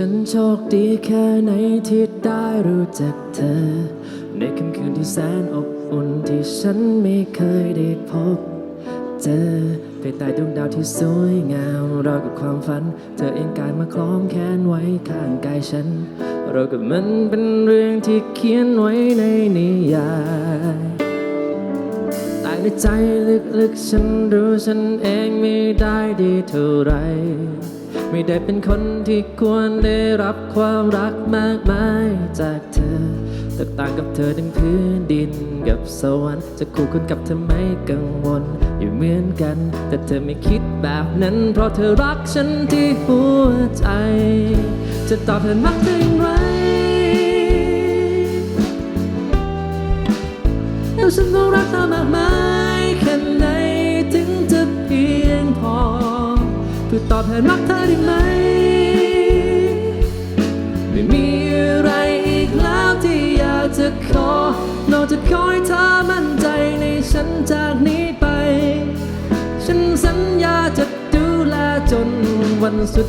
ฉันโชคดีแค่ไหนที่ได้รู้จักเธอ ในค่ำคืนที่แสนอบอุ่นที่ฉันไม่เคยได้พบ เจอไปใต้ดวงดาวที่สวยงามรากับความฝัน เธอเองกายมาคล้องแขนไว้ข้างกายฉัน เรากับมันเป็นเรื่องที่เขียนไว้ในนิยายแต่ในใจลึกๆฉันรู้ฉันเองไม่ได้ดีเท่าไหร ไม่ได้เป็นคนที่ควรได้รับความรักมากมายจากเธอแตกต่างกับเธอดังพื้นดินกับสวรรค์จะคู่คุณกับเธอไม่กังวล อยู่เหมือนกัน แต่เธอไม่คิดแบบนั้น เพราะเธอรักฉันที่หัวใจ จะตอบแทนรักเธออย่างไรแล้วฉันต้องรักเธอมากมาย เพื่อตอบแทนรักเธอได้ไหม ไม่มีอะไรอีกแล้วที่อยากจะขอ นอกจากขอให้เธอมั่นใจในฉันจากนี้ไป ฉันสัญญาจะดูแลจนวันสุด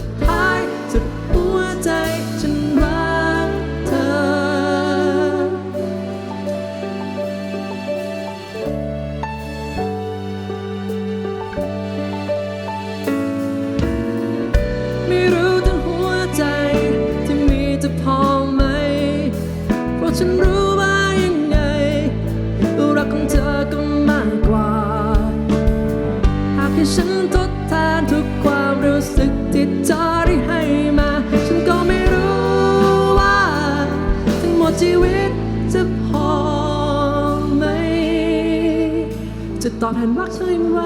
จะตอบแทนรักเธออย่างไร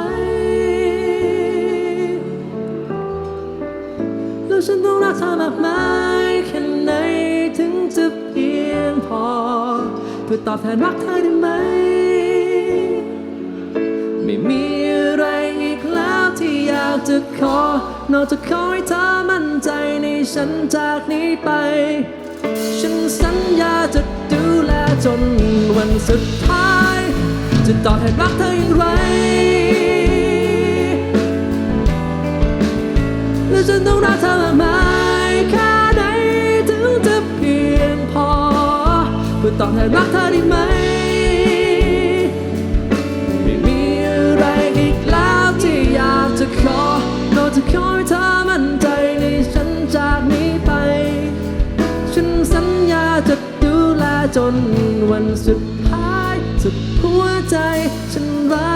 แล้วฉันต้องรักเธอมากมายแค่ไหนถึงจะเพียงพอ เพื่อตอบแทนรักเธอได้ไหม ไม่มีอะไรอีกแล้วที่อยากจะขอ นอกจากขอให้เธอมั่นใจในฉันจากนี้ไป ฉันสัญญาจะดูแลจนวันสุดท้าย จะตอบแทนรักเธออย่างไรและฉันต้องรักเธอมากมายแค่ไหนถึงจะเพียงพอ เพื่อตอบแทนรักเธอได้ไหม ไม่มีอะไรอีกแล้วที่อยากจะขอนอกจากขอให้เธอมั่นใจในฉันจากนี้ไป ฉันสัญญาจะดูแลจนวันสุด ใจ ฉันรัก